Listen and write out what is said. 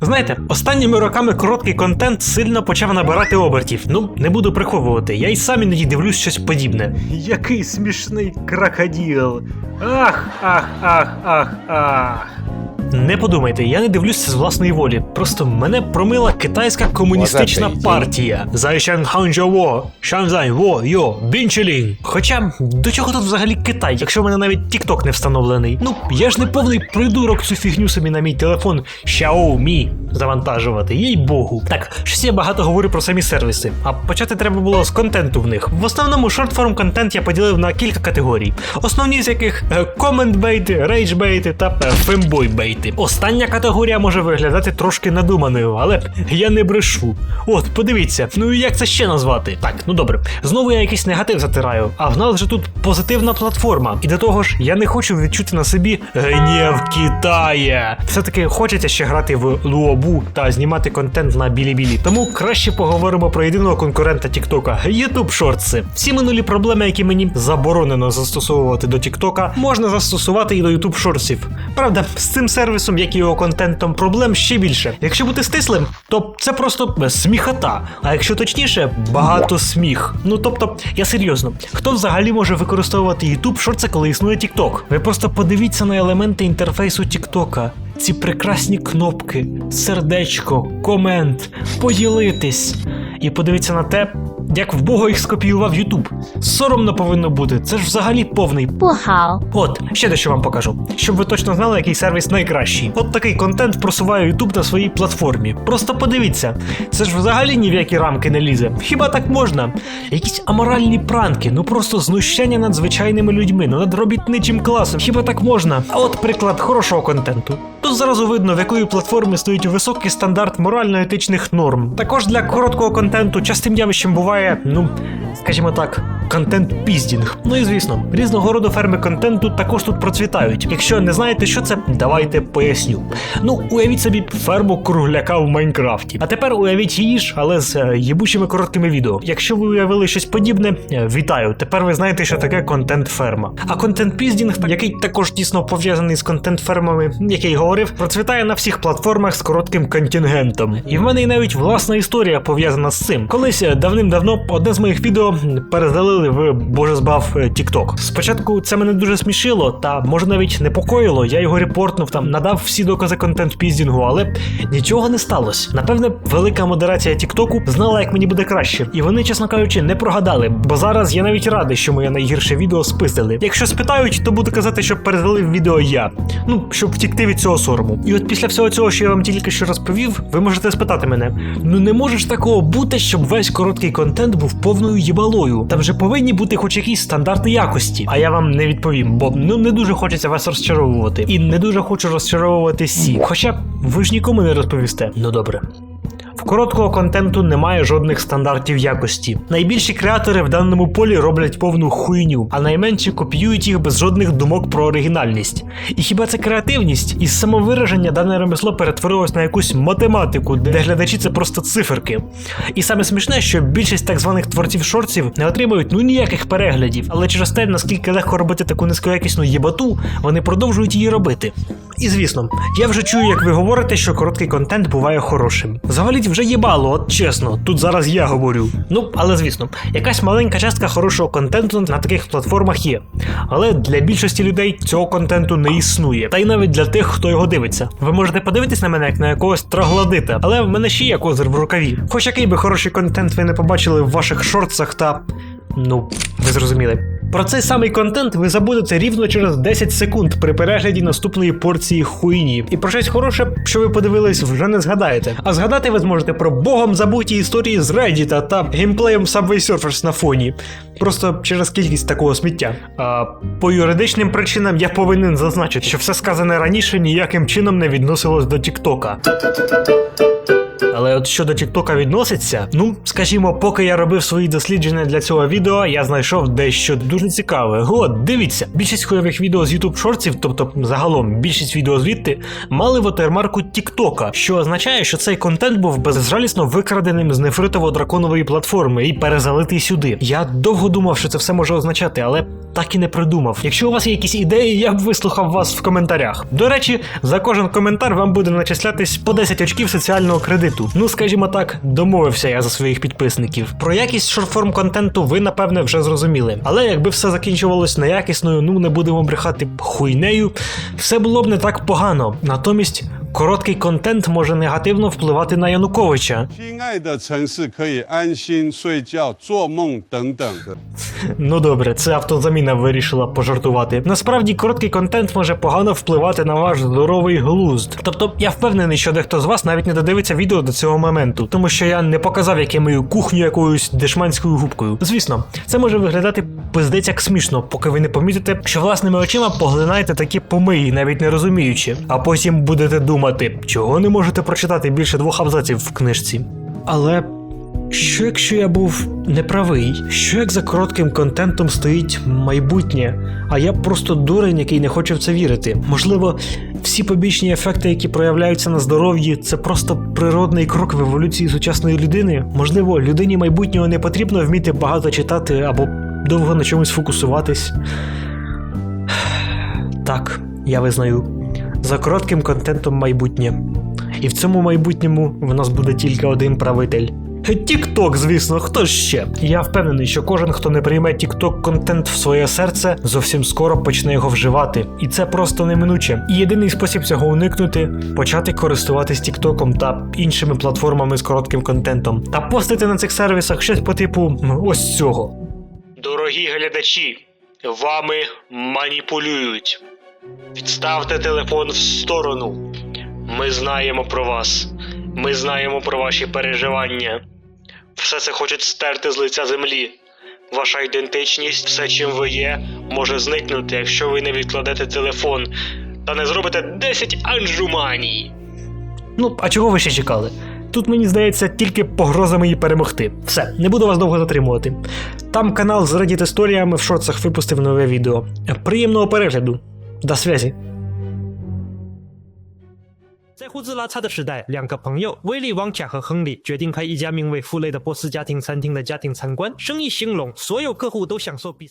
Знаєте, останніми роками короткий контент сильно почав набирати обертів. Ну, не буду приховувати, я й сам іноді дивлюсь щось подібне. Який смішний крокодил. Ах, ах, ах, ах, ах. Не подумайте, я не дивлюся з власної волі. Просто мене промила китайська комуністична партія. Зайшан Ханжово, Шанзань Во, Йо, Бінчелінг. Хоча до чого тут взагалі Китай, якщо в мене навіть TikTok не встановлений? Ну, я ж не повний придурок цю фігню собі на мій телефон Xiaomi завантажувати, їй богу. Так, щось я багато говорю про самі сервіси, а почати треба було з контенту в них. В основному шортформ контент я поділив на кілька категорій. Основні з яких комент-бейти, рейдж-бейти та фембой-бейти. Остання категорія може виглядати трошки надуманою, але я не брешу. От, подивіться, ну і як це ще назвати? Так, ну добре. Знову я якийсь негатив затираю, а в нас же тут позитивна платформа. І до того ж, я не хочу відчути на собі гнів Китая. Все-таки хочеться ще грати в Луобу та знімати контент на білі-білі. Тому краще поговоримо про єдиного конкурента Тіктока YouTube Shorts. Всі минулі проблеми, які мені заборонено застосовувати до Тіктока, можна застосувати і до YouTube Shortsів. Правда, з цим сервісом, як і його контентом, проблем ще більше. Якщо бути стислим, то це просто сміхота. А якщо точніше, багато сміх. Ну тобто, я серйозно, хто взагалі може використовувати YouTube Shorts, коли існує TikTok? Ви просто подивіться на елементи інтерфейсу TikTok. Ці прекрасні кнопки, сердечко, комент, поділитись. І подивіться на те, як вбого їх скопіював YouTube. Соромно повинно бути. Це ж взагалі повний 不好，От, ще дещо вам покажу, щоб ви точно знали, який сервіс найкращий. От такий контент просуває YouTube на своїй платформі. Просто подивіться, це ж взагалі ні в які рамки не лізе. Хіба так можна? Якісь аморальні пранки, ну просто знущання над звичайними людьми, ну над робітничим класом. Хіба так можна? А от приклад хорошого контенту. Тут зразу видно, в якої платформи стоїть високий стандарт морально-етичних норм. Також для короткого контенту частим явищем буває, ну, скажімо так, контент піздінг. Ну і звісно, різного роду ферми контенту також тут процвітають. Якщо не знаєте, що це, давайте поясню. Ну, уявіть собі ферму кругляка в Майнкрафті. А тепер уявіть її ж, але з е, їбучими короткими відео. Якщо ви уявили щось подібне, е, вітаю. Тепер ви знаєте, що таке контент ферма. А контент піздінг, який також тісно пов'язаний з контент фермами, який говорив, процвітає на всіх платформах з коротким контингентом. І в мене і навіть власна історія пов'язана з цим. Колись е, давним-давно одне з моїх відео передалили в Боже збав е, TikTok. Спочатку це мене дуже смішило, та може навіть непокоїло. Я його репортнув там, надав всі докази контент піздінгу, але нічого не сталося. Напевне, велика модерація Тіктоку знала, як мені буде краще, і вони, чесно кажучи, не прогадали. Бо зараз я навіть радий, що моє найгірше відео спиздили. Якщо спитають, то буду казати, що передали відео я. Ну, щоб втікти від цього сорому. І от після всього цього, що я вам тільки що розповів, ви можете спитати мене: ну не може ж такого бути, щоб весь короткий контент був повною їбалою. Там же повинні бути хоч якісь стандарти якості. А я вам не відповім, бо ну не дуже хочеться вас розчаровувати. І не дуже хочу розчаровувати сі. Хоча ви ж нікому не розповісте. Ну добре. В короткого контенту немає жодних стандартів якості. Найбільші креатори в даному полі роблять повну хуйню, а найменші копіюють їх без жодних думок про оригінальність. І хіба це креативність? Із самовираження дане ремесло перетворилось на якусь математику, де глядачі це просто циферки. І саме смішне, що більшість так званих творців шортсів не отримують ну ніяких переглядів, але через те, наскільки легко робити таку низькоякісну єбату, вони продовжують її робити. І звісно, я вже чую, як ви говорите, що короткий контент буває хорошим. Заваліть вже їбало, от чесно, тут зараз я говорю. Ну, але звісно, якась маленька частка хорошого контенту на таких платформах є. Але для більшості людей цього контенту не існує. Та й навіть для тих, хто його дивиться. Ви можете подивитись на мене як на якогось троглодита, але в мене ще є козир в рукаві. Хоч який би хороший контент ви не побачили в ваших шортсах та. Ну, ви зрозуміли. Про цей самий контент ви забудете рівно через 10 секунд при перегляді наступної порції хуйні. І про щось хороше, що ви подивились, вже не згадаєте. А згадати ви зможете про богом забуті історії з Reddit та геймплеєм Subway Surfers на фоні. Просто через кількість такого сміття. А по юридичним причинам я повинен зазначити, що все сказане раніше ніяким чином не відносилось до Тіктока. Але от щодо Тіктока відноситься, ну скажімо, поки я робив свої дослідження для цього відео, я знайшов дещо дуже цікаве. От, дивіться, більшість хуйових відео з YouTube шортів, тобто загалом більшість відео звідти, мали вотермарку Тіктока, що означає, що цей контент був безжалісно викраденим з нефритово-драконової платформи і перезалитий сюди. Я довго думав, що це все може означати, але так і не придумав. Якщо у вас є якісь ідеї, я б вислухав вас в коментарях. До речі, за кожен коментар вам буде начислятись по 10 очків соціального кредиту. Ну, скажімо так, домовився я за своїх підписників. Про якість шортформ контенту ви напевне вже зрозуміли. Але якби все закінчувалось неякісною, ну не будемо брехати хуйнею, все було б не так погано. Натомість. Короткий контент може негативно впливати на Януковича. Ну добре, це автозаміна вирішила пожартувати. Насправді, короткий контент може погано впливати на ваш здоровий глузд. Тобто, я впевнений, що дехто з вас навіть не додивиться відео до цього моменту, тому що я не показав, як я мою кухню якоюсь дешманською губкою. Звісно, це може виглядати пиздець як смішно, поки ви не помітите, що власними очима поглинаєте такі помиї, навіть не розуміючи, а потім будете думати чого не можете прочитати більше двох абзаців в книжці. Але що якщо я був неправий? Що як за коротким контентом стоїть майбутнє, а я просто дурень, який не хоче в це вірити? Можливо, всі побічні ефекти, які проявляються на здоров'ї, це просто природний крок в еволюції сучасної людини. Можливо, людині майбутнього не потрібно вміти багато читати або довго на чомусь фокусуватись. Так, я визнаю. За коротким контентом майбутнє. І в цьому майбутньому в нас буде тільки один правитель. Тікток, звісно, хто ще? Я впевнений, що кожен, хто не прийме тікток контент в своє серце, зовсім скоро почне його вживати. І це просто неминуче. І єдиний спосіб цього уникнути почати користуватись тіктоком та іншими платформами з коротким контентом, та постити на цих сервісах щось по типу ну, ось цього. Дорогі глядачі, вами маніпулюють. Відставте телефон в сторону. Ми знаємо про вас. Ми знаємо про ваші переживання. Все це хочуть стерти з лиця землі. Ваша ідентичність, все, чим ви є, може зникнути, якщо ви не відкладете телефон та не зробите 10 анжуманій. Ну, а чого ви ще чекали? Тут мені здається тільки погрозами її перемогти. Все, не буду вас довго затримувати. Там канал з Reddit історіями в шорцах випустив нове відео. Приємного перегляду. До связі. 在胡子拉碴的时代，两个朋友威利王甲和亨利决定开一家名为“富类”的波斯家庭餐厅的家庭参观，生意兴隆，所有客户都享受比。